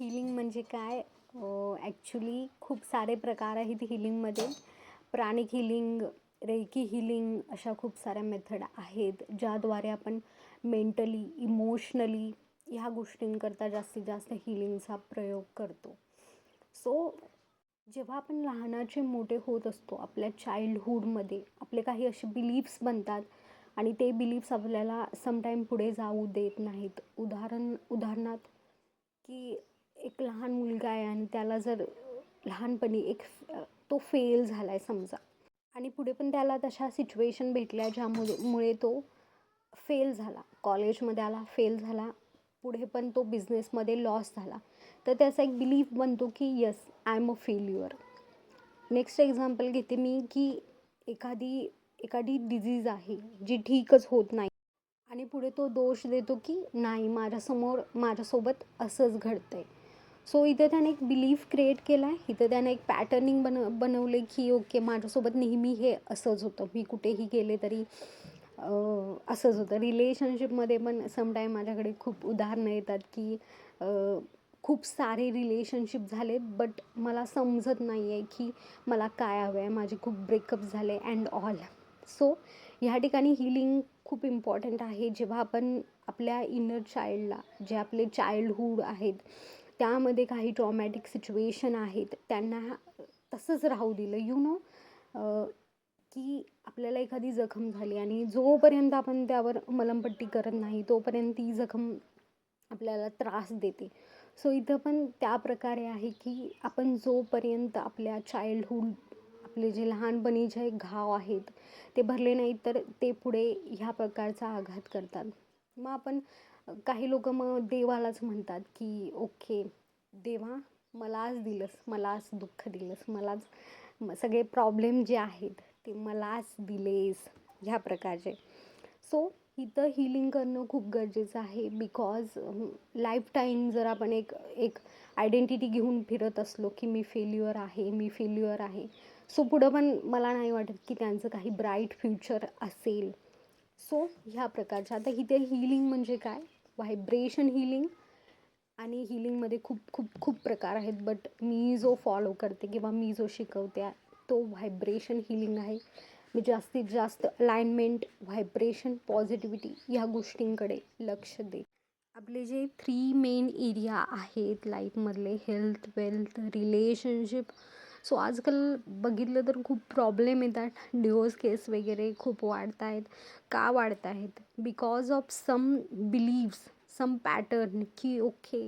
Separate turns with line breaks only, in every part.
Healing म्हणजे काय? Actually खूप सारे प्रकार आहेत हिलिंगमध्ये प्राणिक हिलिंग रेकी हिलिंग अशा खूप साऱ्या मेथड आहेत ज्याद्वारे आपण मेंटली इमोशनली ह्या गोष्टींकरता जास्तीत जास्त हिलिंगचा प्रयोग करतो. सो जेव्हा आपण लहानाचे मोठे होत असतो आपल्या चाइल्डहूडमध्ये आपले काही असे बिलीफ्स बनतात आणि ते बिलीफ्स आपल्याला समटाईम पुढे जाऊ देत नाहीत. उदाहरण उदाहरणार्थ की एक लहान मुलगा आहे आणि त्याला जर लहानपणी एक तो फेल झाला आहे समजा. आणि पुढे पण त्याला तशा सिच्युएशन भेटल्या ज्यामुळे मुळे तो फेल झाला. कॉलेजमध्ये आला फेल झाला. पुढे पण तो बिझनेसमध्ये लॉस झाला. तर त्याचा एक बिलीफ बनतो की yes I am a failure next example घेते मी की एखादी एखादी डिझीज आहे जी ठीकच होत नाही. आणि पुढे तो दोष देतो की नाही माझ्यासमोर माझ्यासोबत असंच घडतं आहे सो इथं त्याने एक बिलीफ क्रिएट केला आहे इथं त्याने एक पॅटर्निंग बन बनवले की ओके माझ्यासोबत नेहमी हे असंच होतं. मी कुठेही गेले तरी असंच होतं. रिलेशनशिपमध्ये पण समटाईम माझ्याकडे खूप उदाहरणं येतात की खूप सारे रिलेशनशिप झाले बट मला समजत नाही आहे की मला काय हवं आहे माझे खूप ब्रेकअप झाले अँड ऑल सो ह्या ठिकाणी हिलिंग खूप इम्पॉर्टंट आहे. जेव्हा आपण आपल्या इनर चाइल्डला जे आपले चाइल्डहूड आहेत त्यामध्ये काही ट्रॉमॅटिक सिच्युएशन आहेत त्यांना तसंच राहू दिलं. यू नो की आपल्याला एखादी जखम झाली आणि जोपर्यंत आपण त्यावर मलमपट्टी करत नाही तोपर्यंत ती जखम आपल्याला त्रास देते. सो इथं पण त्या प्रकारे आहे की आपण जोपर्यंत आपल्या चाइल्डहूड आपले जे लहानपणीचे घाव आहेत ते भरले नाहीत तर ते पुढे ह्या प्रकारचा आघात करतात. मग आपण काही लोक मग देवालाच म्हणतात की ओके देवा मलाच दिलंस आज दुःख दिलंस मलाच सगळे प्रॉब्लेम जे आहेत ते मलाच दिलेस ह्या प्रकारचे. सो इथं हिलिंग करणं खूप गरजेचं आहे बिकॉज लाईफटाईम जर आपण एक एक आयडेंटिटी घेऊन फिरत असलो की मी फेल्युअर आहे मी फेल्युअर आहे सो पुढं पण मला नाही वाटत की त्यांचं काही ब्राईट फ्युचर असेल. सो ह्या प्रकारच्या आता इथे हिलिंग म्हणजे काय? व्हायब्रेशन हिलिंग आणि हिलिंगमध्ये खूप खूप खूप प्रकार आहेत. बट मी जो फॉलो करते किंवा मी जो शिकवते तो व्हायब्रेशन हिलिंग आहे. मी जास्तीत जास्त अलाइनमेंट व्हायब्रेशन पॉझिटिव्हिटी ह्या गोष्टींकडे लक्ष दे आपले जे थ्री मेन एरिया आहेत लाईफमधले हेल्थ वेल्थ रिलेशनशिप सो आजकाल बघितलं तर खूप प्रॉब्लेम येतात. डिवोर्स केस वगैरे खूप वाढत आहेत. का वाढत आहेत? Because of some beliefs some pattern की ओके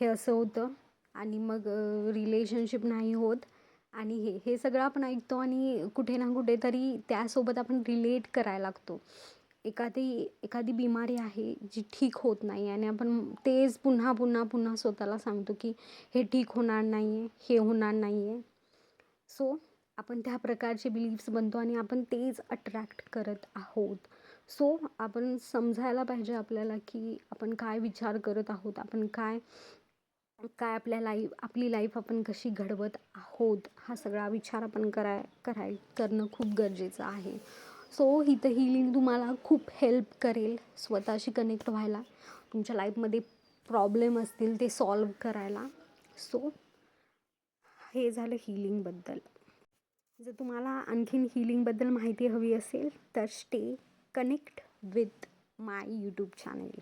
हे असं होतं. आणि मग रिलेशनशिप नाही होत. आणि हे हे सगळं आपण ऐकतो आणि कुठे ना कुठेतरी त्यासोबत आपण रिलेट करायला लागतो. एखादी एखादी बिमारी आहे जी ठीक होत नाही आणि आपण तेच पुन्हा पुन्हा पुन्हा स्वतःला सांगतो की हे ठीक होणार नाही आहे हे होणार नाही आहे सो आपण त्या प्रकारचे बिलीफ्स बनतो आणि आपण तेच अट्रॅक्ट करत आहोत. सो आपण समजायला पाहिजे आपल्याला की आपण काय विचार करत आहोत आपण काय काय आपल्या लाईफ आपली लाईफ आपण कशी घडवत आहोत हा सगळा विचार आपण कराय कराय करणं खूप गरजेचं आहे. सो हिथं हिलिंग तुम्हाला खूप हेल्प करेल स्वतःशी कनेक्ट व्हायला. तुमच्या लाईफमध्ये प्रॉब्लेम असतील ते सॉल्व करायला. सो हे झालं हिलिंगबद्दल जर तुम्हाला आणखीन हिलिंगबद्दल माहिती हवी असेल तर stay connect with my YouTube channel